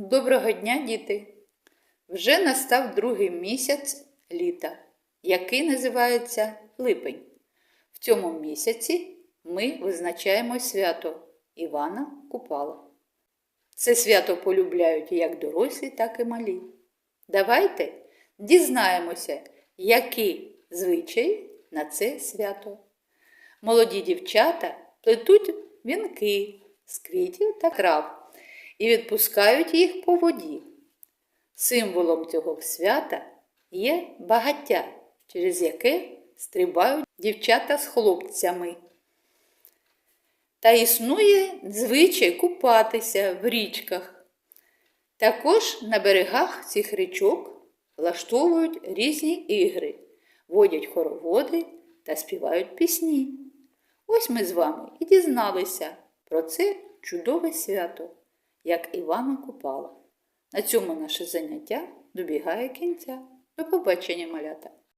Доброго дня, діти! Вже настав другий місяць літа, який називається липень. В цьому місяці ми визначаємо свято Івана Купала. Це свято полюбляють як дорослі, так і малі. Давайте дізнаємося, які звичаї на це свято. Молоді дівчата плетуть вінки з квітів та трав і відпускають їх по воді. Символом цього свята є багаття, через яке стрибають дівчата з хлопцями. Та існує звичай купатися в річках. Також на берегах цих річок влаштовують різні ігри, водять хороводи та співають пісні. Ось ми з вами і дізналися про це чудове свято, як Івана Купала. На цьому наше заняття добігає кінця. До побачення, малята!